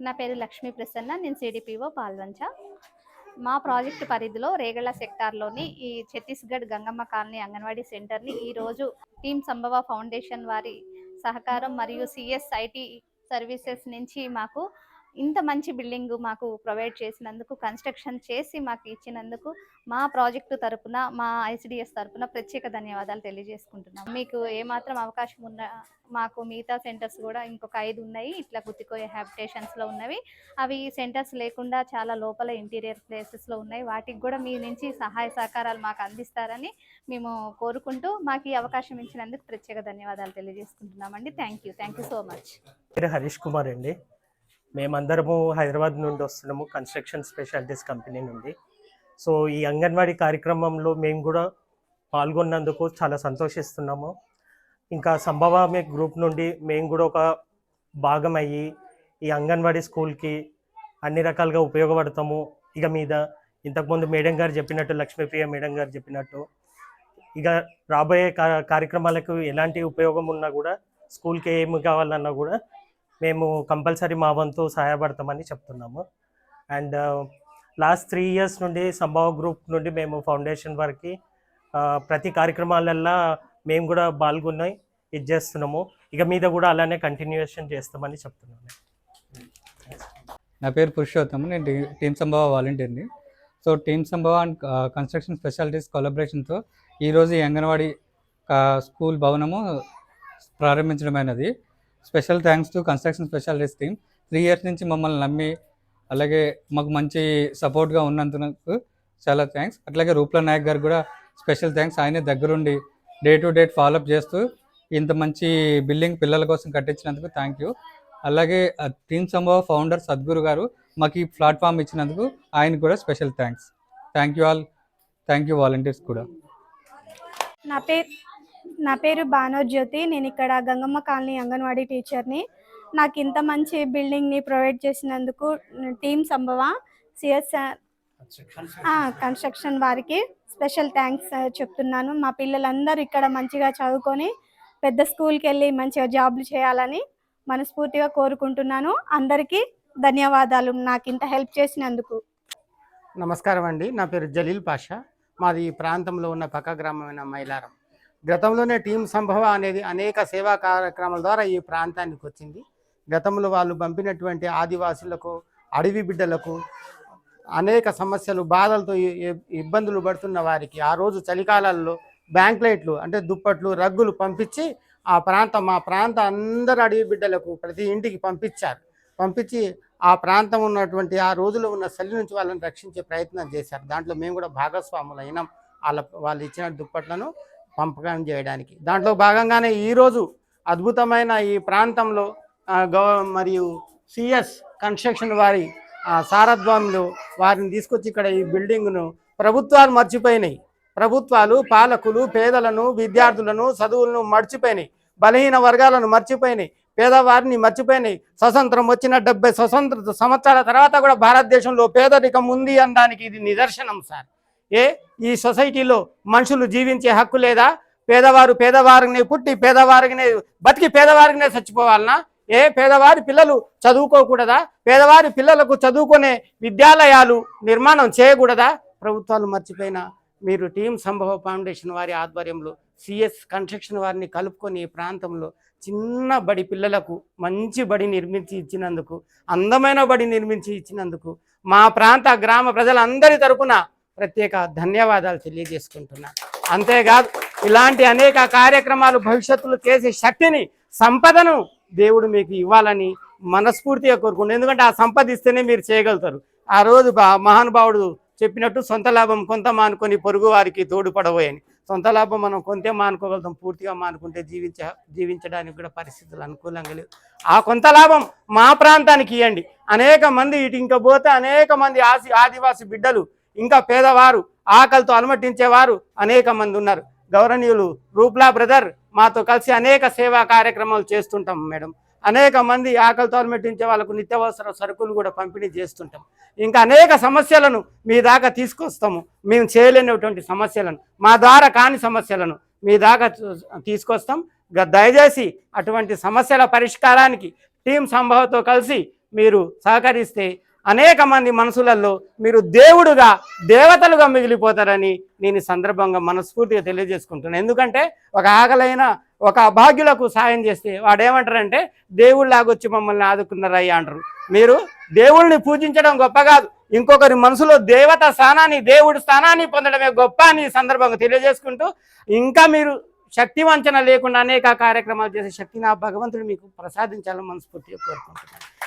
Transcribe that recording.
నా పేరు లక్ష్మీ ప్రసన్న నేను సిడిపిఓ పాల్వంచ. మా ప్రాజెక్టు పరిధిలో రేగళ్ళ సెక్టార్లోని ఈ ఛత్తీస్గఢ్ గంగమ్మ కాలనీ అంగన్వాడీ సెంటర్ని ఈరోజు టీమ్ సంభవ ఫౌండేషన్ వారి సహకారం మరియు సిఎస్ఐటి సర్వీసెస్ నుంచి మాకు ఇంత మంచి బిల్డింగ్ మాకు ప్రొవైడ్ చేసినందుకు కన్స్ట్రక్షన్ చేసి మాకు ఇచ్చినందుకు మా ప్రాజెక్టు తరపున మా ఐసిడిఎస్ తరపున ప్రత్యేక ధన్యవాదాలు తెలియజేసుకుంటున్నాం. మీకు ఏమాత్రం అవకాశం ఉన్న మాకు మిగతా సెంటర్స్ కూడా ఇంకొక ఐదు ఉన్నాయి. ఇట్లా గుత్తికోయ హ్యాబిటేషన్స్లో ఉన్నవి. అవి సెంటర్స్ లేకుండా చాలా లోపల ఇంటీరియర్ ప్లేసెస్లో ఉన్నాయి. వాటికి కూడా మీ నుంచి సహాయ సహకారాలు మాకు అందిస్తారని మేము కోరుకుంటూ మాకు ఈ అవకాశం ఇచ్చినందుకు ప్రత్యేక ధన్యవాదాలు తెలియజేసుకుంటున్నామండి. Thank you. Thank you so much. Harish Kumar అండి. మేమందరము హైదరాబాద్ నుండి వస్తున్నాము. కన్స్ట్రక్షన్ స్పెషాలిటీస్ కంపెనీ నుండి. సో ఈ అంగన్వాడీ కార్యక్రమంలో మేము కూడా పాల్గొన్నందుకు చాలా సంతోషిస్తున్నాము. ఇంకా సంభవామి గ్రూప్ నుండి మేము కూడా ఒక భాగం అయ్యి ఈ అంగన్వాడీ స్కూల్కి అన్ని రకాలుగా ఉపయోగపడతాము. ఇక మీద ఇంతకుముందు మేడం గారు చెప్పినట్టు లక్ష్మీప్రియ మేడం గారు చెప్పినట్టు ఇక రాబోయే కా- కార్యక్రమాలకు ఎలాంటి ఉపయోగం ఉన్నా కూడా స్కూల్కి ఏమి కావాలన్నా కూడా మేము కంపల్సరీ మా వంతు సహాయపడతామని చెప్తున్నాము. అండ్ లాస్ట్ త్రీ ఇయర్స్ నుండి సంభవ గ్రూప్ నుండి మేము ఫౌండేషన్ వరకు ప్రతి కార్యక్రమాలల్లో మేము కూడా పాల్గొన్నాయి ఇది చేస్తున్నాము. ఇక మీద కూడా అలానే కంటిన్యూషన్ చేస్తామని చెప్తున్నాము నా పేరు పురుషోత్తమ్ నేను tea- team Sambhava వాలంటీర్ని. So team Sambhava and construction specialities కొలబరేషన్తో ఈరోజు ఈ అంగన్వాడీ స్కూల్ భవనము ప్రారంభించడమైనది. Special thanks to construction specialities team. Three years నుంచి మమ్మల్ని నమ్మి అలాగే మాకు మంచి సపోర్ట్గా ఉన్నందుకు చాలా థ్యాంక్స్. అట్లాగే రూప్ల నాయక్ గారు కూడా స్పెషల్ థ్యాంక్స్. ఆయనే దగ్గరుండి డే టు డేట్ ఫాలోఅప్ చేస్తూ ఇంత మంచి బిల్డింగ్ పిల్లల కోసం కట్టించినందుకు థ్యాంక్ యూ. అలాగే టీమ్ సంభవ ఫౌండర్ సద్గురు గారు మాకు ఈ ప్లాట్ఫామ్ ఇచ్చినందుకు ఆయనకు కూడా special thanks. Thank you all. Thank you volunteers కూడా. నా పేరు నా పేరు భానోజ్యోతి. నేను ఇక్కడ గంగమ్మ కాలనీ అంగన్వాడీ టీచర్ని. నాకు ఇంత మంచి బిల్డింగ్ని ప్రొవైడ్ చేసినందుకు టీమ్ సంభవ సిఎస్ఆర్ కన్స్ట్రక్షన్ వారికి స్పెషల్ థ్యాంక్స్ చెప్తున్నాను. మా పిల్లలందరూ ఇక్కడ మంచిగా చదువుకొని పెద్ద స్కూల్కి వెళ్ళి మంచిగా జాబ్లు చేయాలని మనస్ఫూర్తిగా కోరుకుంటున్నాను. అందరికీ ధన్యవాదాలు. నాకు ఇంత హెల్ప్ చేసినందుకు. నమస్కారం అండి. నా పేరు జలీల్ పాషా. మాది ఈ ప్రాంతంలో ఉన్న పక్క గ్రామమైన మైలారం. గతంలోనే టీం సంభవ అనేది అనేక సేవా కార్యక్రమాల ద్వారా ఈ ప్రాంతానికి వచ్చింది. గతంలో వాళ్ళు పంపినటువంటి ఆదివాసులకు అడవి బిడ్డలకు అనేక సమస్యలు బాధలతో ఇబ్బందులు పడుతున్న వారికి ఆ రోజు చలికాలాల్లో బ్యాంక్లైట్లు అంటే దుప్పట్లు రగ్గులు పంపించి ఆ ప్రాంతం మా ప్రాంత అందరు అడవి బిడ్డలకు ప్రతి ఇంటికి పంపించారు. పంపించి ఆ ప్రాంతం ఉన్నటువంటి ఆ రోజులో ఉన్న చలి నుంచి వాళ్ళని రక్షించే ప్రయత్నం చేశారు. దాంట్లో మేము కూడా భాగస్వాములు అయినాం వాళ్ళ వాళ్ళు ఇచ్చిన దుప్పట్లను పంపకం చేయడానికి. దాంట్లో భాగంగానే ఈరోజు అద్భుతమైన ఈ ప్రాంతంలో గవ మరియు సిఎస్ కన్స్ట్రక్షన్ వారి ఆ, సారథ్యంలో వారిని తీసుకొచ్చి ఇక్కడ ఈ బిల్డింగ్ను ప్రభుత్వాలు మర్చిపోయినాయి. ప్రభుత్వాలు పాలకులు పేదలను విద్యార్థులను చదువులను మర్చిపోయినాయి. బలహీన వర్గాలను మర్చిపోయినాయి. పేదవారిని మర్చిపోయినాయి. స్వతంత్రం వచ్చిన డెబ్బై స్వతంత్ర సంవత్సరాల తర్వాత కూడా భారతదేశంలో పేదరికం ఉంది అనడానికి ఇది నిదర్శనం సార్. ఏ? ఈ సొసైటీలో మనుషులు జీవించే హక్కు లేదా? పేదవారు పేదవారిని పుట్టి పేదవారిని బతికి పేదవారినే చచ్చిపోవాలనా? ఏ? పేదవారి పిల్లలు చదువుకోకూడదా? పేదవారి పిల్లలకు చదువుకునే విద్యాలయాలు నిర్మాణం చేయకూడదా? ప్రభుత్వాలు మర్చిపోయిన మీరు టీం సంభవ ఫౌండేషన్ వారి ఆధ్వర్యంలో సిఎస్ కన్స్ట్రక్షన్ వారిని కలుపుకొని ఈ ప్రాంతంలో చిన్న బడి పిల్లలకు మంచి బడి నిర్మించి ఇచ్చినందుకు అందమైన బడి నిర్మించి ఇచ్చినందుకు మా ప్రాంత గ్రామ ప్రజలందరి తరపున ప్రత్యేక ధన్యవాదాలు తెలియజేసుకుంటున్నాను అంతేకాదు ఇలాంటి అనేక కార్యక్రమాలు భవిష్యత్తులో చేసే శక్తిని సంపదను దేవుడు మీకు ఇవ్వాలని మనస్ఫూర్తిగా కోరుకుంటుంది ఎందుకంటే ఆ సంపద ఇస్తేనే మీరు చేయగలుగుతారు. ఆ రోజు మహానుభావుడు చెప్పినట్టు సొంత లాభం కొంత మానుకొని పొరుగు వారికి తోడుపడబోయని సొంత లాభం మనం కొంతే మానుకోగలుగుతాం పూర్తిగా మానుకుంటే జీవించ జీవించడానికి కూడా పరిస్థితులు అనుకూలంగా లేవు. ఆ కొంత లాభం మా ప్రాంతానికి ఇవ్వండి అనేక మంది ఇటు ఇంకా పోతే అనేక మంది ఆసి ఆదివాసి బిడ్డలు ఇంకా పేదవారు ఆకలితో అలమటించేవారు అనేక మంది ఉన్నారు. గౌరవనీయులు రూప్లా బ్రదర్ మాతో కలిసి అనేక సేవా కార్యక్రమాలు చేస్తుంటాం మేడం. అనేక మంది ఆకలితో అలమటించే వాళ్ళకు నిత్యావసర సరుకులు కూడా పంపిణీ చేస్తుంటాం. ఇంకా అనేక సమస్యలను మీ దాకా తీసుకొస్తాము. మేము చేయలేనటువంటి సమస్యలను మా ద్వారా కాని సమస్యలను మీ దాకా చూ- తీసుకొస్తాం. గ- దయచేసి అటువంటి సమస్యల పరిష్కారానికి టీం సంభవతో కలిసి మీరు సహకరిస్తే అనేక మంది మనసులలో మీరు దేవుడుగా దేవతలుగా మిగిలిపోతారని నేను సందర్భంగా మనస్ఫూర్తిగా తెలియజేసుకుంటున్నాను. ఎందుకంటే ఒక ఆకలైన ఒక అభాగ్యులకు సాయం చేస్తే వాడేమంటారంటే దేవుళ్ళలాగొచ్చి మమ్మల్ని ఆదుకున్నారయ్యా అంటారు. మీరు దేవుళ్ళని పూజించడం గొప్ప కాదు. ఇంకొకరి మనసులో దేవత స్థానాన్ని దేవుడి స్థానాన్ని పొందడమే గొప్ప అని సందర్భంగా తెలియజేసుకుంటూ ఇంకా మీరు శక్తి వంచన లేకుండా అనేక కార్యక్రమాలు చేసే శక్తిని ఆ భగవంతుడు మీకు ప్రసాదించాలని మనస్ఫూర్తిగా కోరుకుంటున్నాను.